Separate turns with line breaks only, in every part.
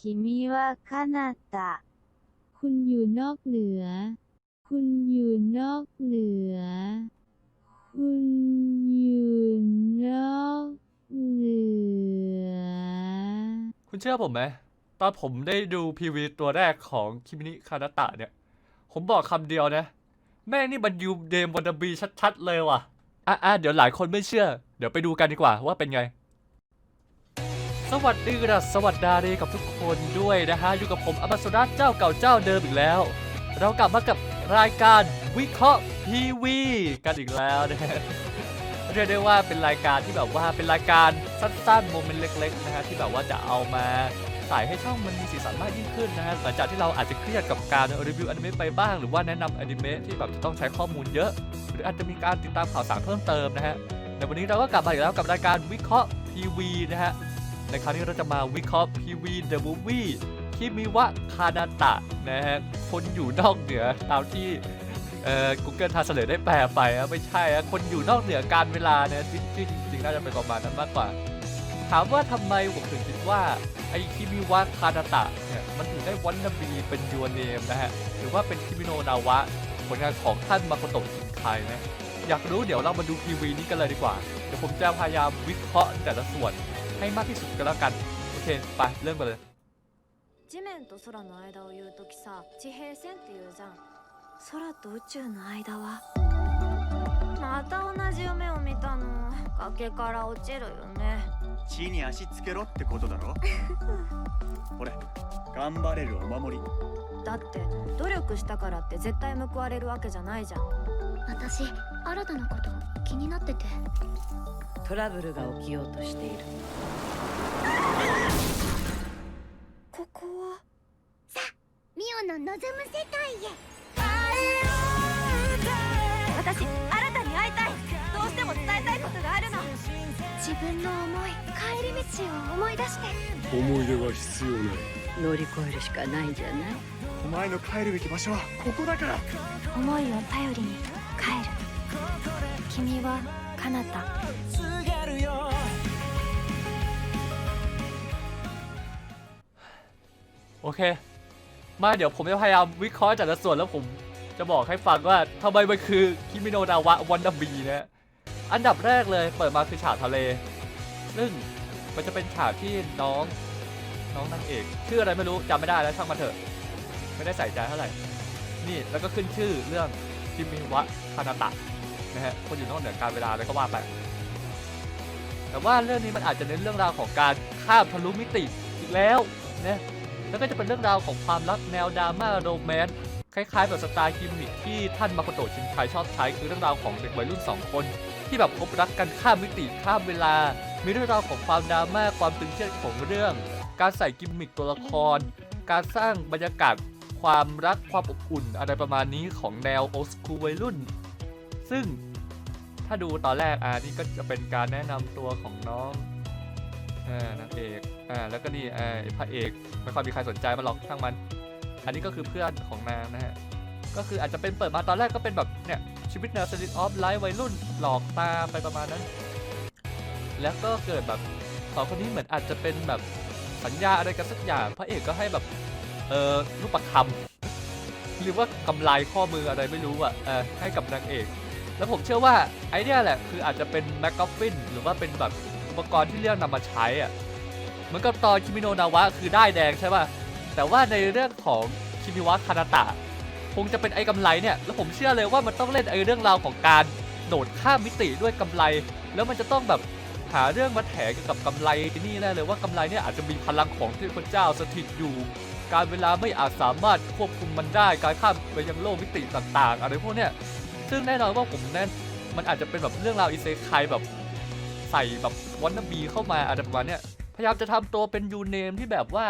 คิมิวะคานาตะ คุณอยู่นอกเหนือ คุณอยู่นอกเหนือ คุณอยู่นอกเหนือ
คุณเชื่อผมไหม ตอนผมได้ดูพีวีตัวแรกของคิมินิคานาตะเนี่ย ผมบอกคำเดียวนะ แม่นี่บรรยูเดมวันดบีชัดๆเลยว่ะ อะๆเดี๋ยวหลายคนไม่เชื่อ เดี๋ยวไปดูกันดีกว่าว่าเป็นไง สวัสดีครับสวัสดีกับทุกคนด้วยนะฮะ อยู่กับผมอมาสุรัตเจ้าเก่าเจ้าเดิมอีกแล้ว เรากลับมากับรายการวิเคราะห์พีวีกันอีกแล้วนะฮะเรียกได้ว่าเป็นรายการที่แบบว่าเป็นรายการสั้นๆโมเมนต์เล็ก ๆ นะฮะที่แบบว่าจะเอามาใส่ให้ช่องมันมีสีสันมากยิ่งขึ้นนะฮะหลังจากที่เราอาจจะเครียดกับการรีวิวอนิเมะไปบ้าง หรือว่าแนะนำอนิเมะที่แบบจะต้องใช้ข้อมูลเยอะ หรืออาจจะมีการติดตามข่าวสารเพิ่มเติมนะฮะในวันนี้เราก็กลับมาอีกแล้วกับรายการวิเคราะห์ทีวีนะฮะ ในครั้งนี้เราจะมาวิเคราะห์ทีวีเดอะมูฟวี่คิมิวะคานาตะนะฮะคนอยู่นอกเหนือตามที่เอ่อ Google Translate ได้แปลไปอะไม่ใช่อะคนอยู่นอกเหนือการเวลาเนี่ยจริงจริงจริงๆน่าจะเป็นประมาณนั้นมากกว่า ถามว่าทำไมผมถึงคิดว่า ไอ้คิมิวะคานาตะเนี่ยมันถึงได้วันนาบีเป็นยูเนมนะฮะหรือว่าเป็นคิมิโนนาวะผลงานของท่านมาโคโตะชินไคนะอยากรู้เดี๋ยวเรามาดูทีวีนี้กันเลยดีกว่า เดี๋ยวผมจะพยายามวิเคราะห์แต่ละส่วน ให้มากที่สุดก็แล้วกัน โอเค ไปเริ่มกันเลย
地面と空の間を言うときさ地平線って言うじゃん空と宇宙の間はまた同じ夢を見たの崖から落ちるよね
地に足つけろってことだろこれ頑張れるお守り
だって努力したからって絶対報われるわけじゃないじゃん
私新たなこと気になってて。
トラブルが起きようとしている。
ここは？
ミオの望む世界へ。
私新たに会いたい。どうしても伝えたいことがあるの。
自分の思い帰り道を思い出して。
思い出は必要ない
乗り越えるしかないんじゃない
お前の帰るべき場所はここだから
思いを頼りに帰る君は彼方
โอเค มาเดี๋ยวผมจะพยายามวิเคราะห์แต่ละส่วนแล้วผมจะบอกให้ฟังว่าทำไมมันคือคิมิโนดาวะวันดับบีนะ อันดับแรกเลยเปิดมาคือฉากทะเล ซึ่งมันจะเป็นฉากที่น้อง น้องนางเอก ชื่ออะไรไม่รู้จำไม่ได้แล้วช่างมันเถอะ ไม่ได้ใส่ใจเท่าไหร่ นี่แล้วก็ขึ้นชื่อเรื่องคิมมิวะคานาตะนะฮะคนอยู่นอกเหนือการเวลาแล้วก็ว่าไป แต่ว่าเรื่องนี้มันอาจจะเน้นเรื่องราวของการข้ามทะลุมิติอีกแล้วนะแล้วก็จะเป็นเรื่องราวของความรักแนวดราม่าโรแมนต์คล้ายๆแบบสไตล์กิมมิคที่ท่านมาโคโตชินไคชอบใช้คือเรื่องราวของเด็กวัยรุ่น 2 คน ที่แบบพบรักกันข้ามมิติข้ามเวลา มีเรื่องราวของความดราม่าความตึงเครียดของเรื่อง การใส่กิมมิคตัวละคร การสร้างบรรยากาศความรักความอบอุ่นอะไรประมาณนี้ของแนวโอสคูวัยรุ่น ซึ่งถ้าดูตอนแรกอ่านี่ก็จะเป็นการแนะนำตัวของน้องอ่านางเอกอ่าแล้วก็นี่อ่าพระเอกไม่ค่อยมีใครสนใจมันหรอกช่างมัน อันนี้ก็คือเพื่อนของนางนะฮะก็คืออาจจะเป็นเปิดมาตอนแรกก็เป็นแบบเนี่ยชีวิตแนวสลิดออฟไลฟ์วัยรุ่นหลอกตาไปประมาณนั้น แล้วก็เกิดแบบสองคนนี้เหมือนอาจจะเป็นแบบ สัญญาอะไรกันสักอย่าง พระเอกก็ให้แบบ เออรูปประคำหรือว่ากำไลข้อมืออะไรไม่รู้อะเออให้กับนางเอก แล้วผมเชื่อว่าไอเดียแหละคืออาจจะเป็นแมกกาฟินหรือว่าเป็นแบบอุปกรณ์ที่เรียกนำมาใช้อะเหมือนกับตอนคิมิโนนาวะคือได้แดงใช่ป่ะแต่ว่าในเรื่องของคิมิวะคานาตะคงจะเป็นไอ้กำไรเนี่ย แล้วผมเชื่อเลยว่ามันต้องเล่นไอ้เรื่องราวของการโดดข้ามมิติด้วยกำไร แล้วมันจะต้องแบบาเรื่องมาแถเกี่ยวกับกำไรนี่แน่เลยว่ากำไรเนี่ยอาจจะมีพลังของเทพเจ้าสถิตอยู่ การเวลาไม่อาจสามารถควบคุมมันได้ การข้ามไปยังโลกมิติต่างๆ อะไรพวกเนี้ยซึ่งแน่นอนว่าผมแน่นมันอาจจะเป็นแบบเรื่องราวอิเซไคแบบใส่แบบวันนบีเข้ามาอะไรประมาณเนี้ยพยายามจะทำตัวเป็นยูเนมที่แบบว่า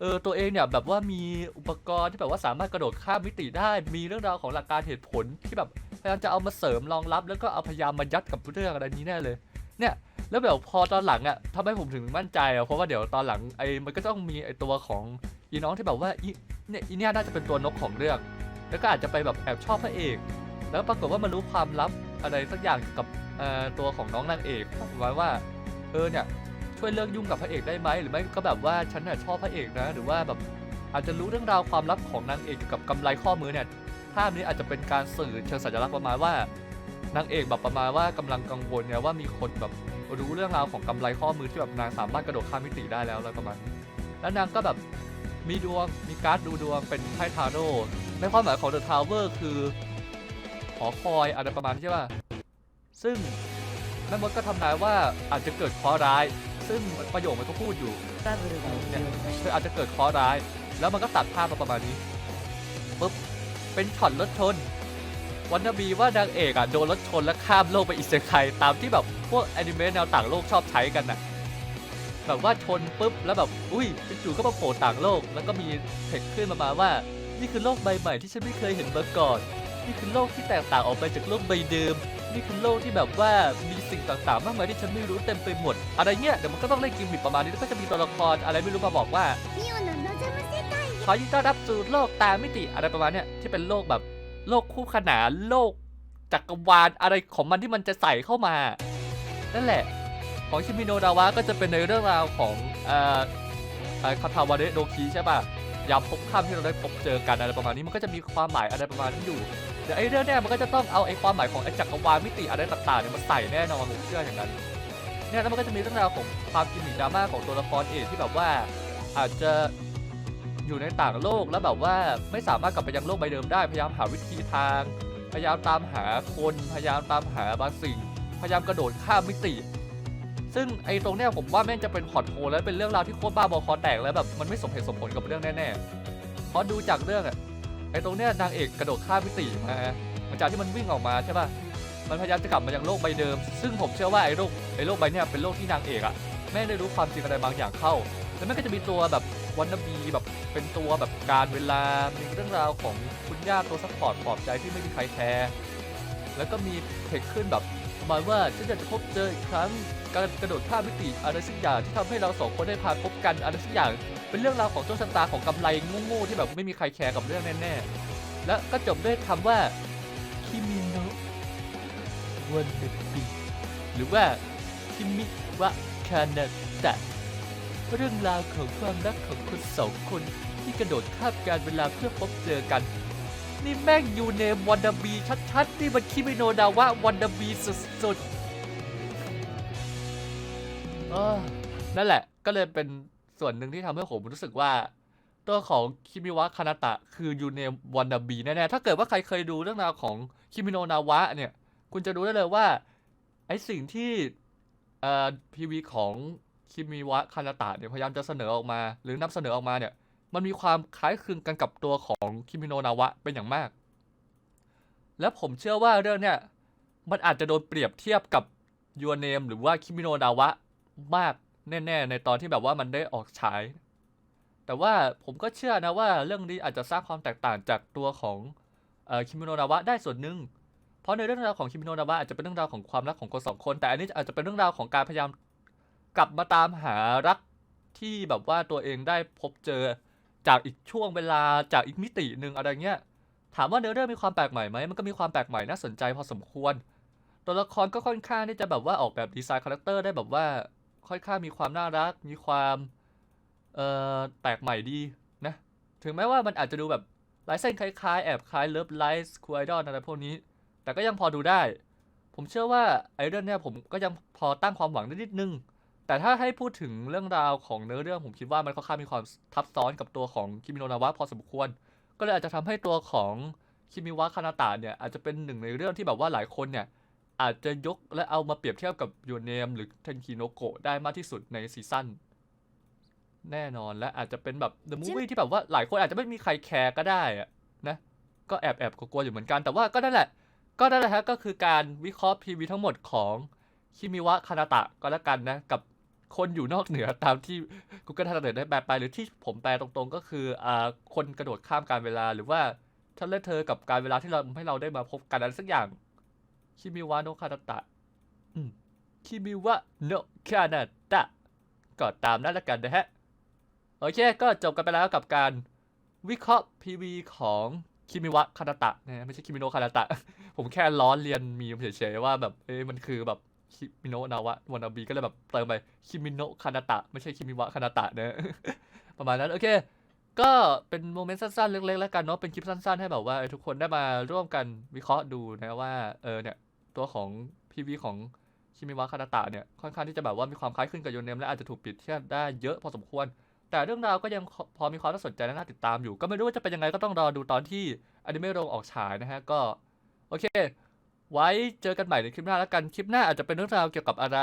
เออตัวเองเนี่ยแบบว่ามีอุปกรณ์ที่แบบว่าสามารถกระโดดข้ามมิติได้ มีเรื่องราวของหลักการเหตุผลที่แบบพยายามจะเอามาเสริมรองรับ แล้วก็เอาพยายามมายัดกับเรื่องอะไรนี้แน่เลย เนี่ย แล้วแบบพอตอนหลังอะทำให้ผมถึงมั่นใจอะเพราะว่าเดี๋ยวตอนหลังไอ้มันก็ต้องมีไอ้ตัวของอีน้องที่แบบว่าอีเนี่ยอีเนี่ยน่าจะเป็นตัวนกของเรื่อง แล้วก็อาจจะไปแบบแอบชอบพระเอก แล้วปรากฏว่ามันรู้ความลับอะไรสักอย่างกับตัวของน้องนางเอกประมาณว่าเออเนี่ยช่วยเลิกยุ่งกับพระเอกได้ไหมหรือไม่ก็แบบว่าฉันน่ะชอบพระเอกนะ หรือว่าแบบอาจจะรู้เรื่องราวความลับของนางเอกเกี่ยวกับกำไรข้อมือเนี่ยภาพนี้อาจจะเป็นการสื่อเชิงสัญลักษณ์ประมาณว่านางเอกแบบประมาณว่ากำลังกังวลเนี่ยว่ามีคนแบบ รู้เรื่องราวของกำไรข้อมือที่แบบนางสามารถกระโดดข้ามมิติได้แล้วอะไรประมาณนี้แล้วนางก็แบบมีดวงมีการ์ดดูดวงเป็นไพ่ทาโร่ในความหมายของเดอะทาวเวอร์คือหอคอยอะไรประมาณใช่ป่ะซึ่งแม่มดก็ทำนายว่าอาจจะเกิดคอร้าย ซึ่งประโยคมันก็พูดอยู่
เนี่ย
เธออาจจะเกิดคอร้าย แล้วมันก็ตัดภาพมาประมาณนี้ปุ๊บเป็นช็อตรถชน วันนบีว่านางเอกอะโดนรถชนและข้ามโลกไปอิสเซไคตามที่แบบพวกแอนิเมะแนวต่างโลกชอบใช้กันน่ะแบบว่าชนปุ๊บแล้วแบบอุ้ยจู่ๆก็มาโผล่ต่างโลก แล้วก็มีเทคขึ้นมามาว่า นี่คือโลกใบใหม่ที่ฉันไม่เคยเห็นมาก่อน นี่คือโลกที่แตกต่างออกไปจากโลกใบเดิม นี่คือโลกที่แบบว่ามีสิ่งต่างๆ มากมายที่ฉันไม่รู้เต็มไปหมด อะไรเงี้ยเดี๋ยวมันก็ต้องเล่นกิมมิคประมาณนี้แล้วก็จะมีตัวละครอะไรไม่รู้มาบอกว่าขอยินต้อนรับสู่โลกตามิติอะไรประมาณเนี้ยที่เป็นโลกแบบ โลกคู่ขนานโลกจักรวาลอะไรของมันที่มันจะใส่เข้ามานั่นแหละ ของชิมิโนดาวะก็จะเป็นในเรื่องราวของเอ่อคาทาวาเดโดคิใช่ป่ะยามพบค่ำที่เราได้พบเจอกันอะไรประมาณนี้มันก็จะมีความหมายอะไรประมาณนี้อยู่เดี๋ยวไอ้เรื่องเนี้ยมันก็จะต้องเอาไอ้ความหมายของไอ้จักรวาลมิติอะไรต่างๆเนี่ยมาใส่แน่นอนผมเชื่ออย่างนั้นเนี่ยแล้วมันก็จะมีเรื่องราวของความกิมมิคดราม่าของตัวละครเอกที่แบบว่าอาจจะ อยู่ในต่างโลกแล้วแบบว่าไม่สามารถกลับไปยังโลกใบเดิมได้ พยายามหาวิธีทาง พยายามตามหาคนพยายามตามหาบางสิ่ง พยายามกระโดดข้ามมิติซึ่งไอ้ตรงเนี้ยผมว่าแม่งจะเป็นพล็อตโฮแล้วเป็นเรื่องราวที่โคตรบ้าบอคอแตกแล้วแบบมันไม่สมเหตุสมผลกับเรื่องแน่ๆเพราะดูจากเรื่องอะไอ้ตรงเนี้ยนางเอกกระโดดข้ามมิติมาหลังจากที่มันวิ่งออกมาใช่ป่ะมันพยายามจะกลับมายังโลกใบเดิม ซึ่งผมเชื่อว่าไอ้โลกไอ้โลกใบเนี้ยเป็นโลกที่นางเอกอะแม่ได้รู้ความจริงอะไรบางอย่างเข้าแล้วมันก็จะมีตัวแบบ วันนบีแบบเป็นตัวแบบการเวลา มีเรื่องราวของคุณย่าตัวซัพพอร์ตปลอบใจที่ไม่มีใครแคร์แล้วก็มีเทคขึ้นแบบประมาณว่าฉันอยากจะพบเจออีกครั้งการกระโดดข้ามมิติอะไรสักอย่างที่ทำให้เราสองคนได้พาพบกันอะไรสักอย่างเป็นเรื่องราวของโชคชะตาของกำไรโง่ๆที่แบบไม่มีใครแคร์กับเรื่องแน่ๆและก็จบด้วยคำว่าคิมิโนะวันนบีหรือว่าคิมิวะคานาตะ เรื่องราวของความรักของคนสองคนที่กระโดดข้ามการเวลาเพื่อพบเจอกัน นี่แม่งยูเนมวันดาบีชัดๆ นี่มันคิมิโนะดาวะวันดาบีสุดๆเออนั่นแหละก็เลยเป็นส่วนหนึ่งที่ทำให้ผมรู้สึกว่า ตัวของคิมิวะคานาตะ คือยูเนมวันดาบีแน่ๆถ้าเกิดว่าใครเคยดูเรื่องราวของคิมิโนะนาวะเนี่ย คุณจะรู้ได้เลยว่าไอสิ่งที่เอ่อพีวีของ คิมิวะคานาตะเนี่ยพยายามจะเสนอออกมา หรือนำเสนอออกมาเนี่ยมันมีความคล้ายคลึงกันกับตัวของคิมิโนนาวะเป็นอย่างมาก และผมเชื่อว่าเรื่องเนี่ยมันอาจจะโดนเปรียบเทียบกับยูเนมหรือว่าคิมิโนนาวะมากแน่ ๆ ในตอนที่แบบว่ามันได้ออกฉาย แต่ว่าผมก็เชื่อนะว่าเรื่องนี้อาจจะสร้างความแตกต่างจากตัวของอคิมิโนนาวะได้ส่วนหนึ่งเพราะในเรื่องราวของคิมิโนนาวะอาจจะเป็นเรื่องราวของความรักของคนสองคน แต่อันนี้อาจจะเป็นเรื่องราวของการพยายาม กลับมาตามหารักที่แบบว่าตัวเองได้พบเจอจากอีกช่วงเวลาจากอีกมิติหนึ่งอะไรเงี้ย ถามว่าเนื้อเรื่องมีความแปลกใหม่ไหมมันก็มีความแปลกใหม่น่าสนใจพอสมควร ตัวละครก็ค่อนข้างที่จะแบบว่าออกแบบดีไซน์คาแรคเตอร์ได้แบบว่าค่อนข้างมีความน่ารัก มีความเอ่อแปลกใหม่ดีนะ ถึงแม้ว่ามันอาจจะดูแบบลายเส้นคล้ายๆ แอบคล้ายเลิฟไลฟ์คูไอดอลอะไรพวกนี้ แต่ก็ยังพอดูได้ ผมเชื่อว่าไอเรื่องเนี้ยผมก็ยังพอตั้งความหวังได้นิดนึง แต่ถ้าให้พูดถึงเรื่องราวของเนื้อเรื่องผมคิดว่ามันค่อนข้างมีความทับซ้อนกับตัวของคิมิโนะนาวะพอสมควร ก็เลยอาจจะทำให้ตัวของคิมิวะคานาตะเนี่ยอาจจะเป็นหนึ่งในเรื่องที่แบบว่าหลายคนเนี่ยอาจจะยกและเอามาเปรียบเทียบกับยูเนมหรือเทนคิโนโกะได้มากที่สุดในซีซั่นแน่นอนและอาจจะเป็นแบบ The Movie ที่แบบว่าหลายคนอาจจะไม่มีใครแคร์ก็ได้อะนะ ก็แอบแอบกลัวอยู่เหมือนกัน แต่ว่าก็นั่นแหละ ก็นั่นแหละฮะก็คือการวิเคราะห์พีวีทั้งหมดของคิมิวะคานาตะก็แล้วกันนะ กับ คนอยู่นอกเหนือตามที่ Google Translate ได้แปลไป หรือที่ผมแปลตรงๆ ก็คืออ่าคนกระโดดข้ามการเวลาหรือว่าท่านและเธอกับการเวลาที่เราให้เราได้มาพบกันอะไรสักอย่างคิมิวะโนคานาตะอืมคิมิวะโนคานาตะก็ตามนั้นล้วกันนะฮะ โอเค ก็จบกันไปแล้วกับการวิเคราะห์ PV ของคิมิวะคานาตะนะไม่ใช่คิมิโนะคานาตะ ผมแค่ล้อเลียนมีเฉยๆว่าแบบเอ้มันคือแบบ คิมิโนะนาวะวานาบีก็เลยแบบเติมไปคิมิโนะคานาตะไม่ใช่คิมิวะคานาตะนะ ประมาณนั้นโอเค ก็เป็นโมเมนต์สั้นๆ เล็กๆแล้วกันเนาะเป็นคลิปสั้นๆ ให้แบบว่าทุกคนได้มาร่วมกันวิเคราะห์ดูนะว่าเออเนี่ยตัวของพีวีของคิมิวะคานาตะเนี่ยค่อนข้างที่จะแบบว่ามีความคล้ายคลึงกับโยเนมและอาจจะถูกปรียบเทียบได้เยอะพอสมควร แต่เรื่องราวก็ยังพอมีความน่าสนใจและน่าติดตามอยู่ ก็ไม่รู้ว่าจะเป็นยังไงก็ต้องรอดูตอนที่อนิเมะโรงออกฉายนะฮะก็โอเค ไว้เจอกันใหม่ในคลิปหน้าแล้วกัน คลิปหน้าอาจจะเป็นเรื่องราวเกี่ยวกับอะไร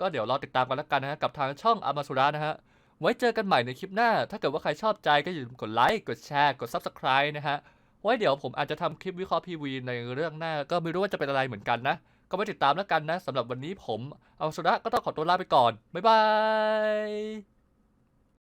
ก็เดี๋ยวรอติดตามกันแล้วกันนะฮะกับทางช่องอามาสุระนะฮะ ไว้เจอกันใหม่ในคลิปหน้า ถ้าเกิดว่าใครชอบใจก็อย่าลืมกดไลค์ กดแชร์ กด Subscribe นะฮะ ไว้เดี๋ยวผมอาจจะทำคลิปวิเคราะห์พีวีในเรื่องหน้า ก็ไม่รู้ว่าจะเป็นอะไรเหมือนกันนะ ก็ไว้ติดตามแล้วกันนะสำหรับวันนี้ผมอามาสุระก็ต้องขอตัวลาไปก่อน บ๊ายบาย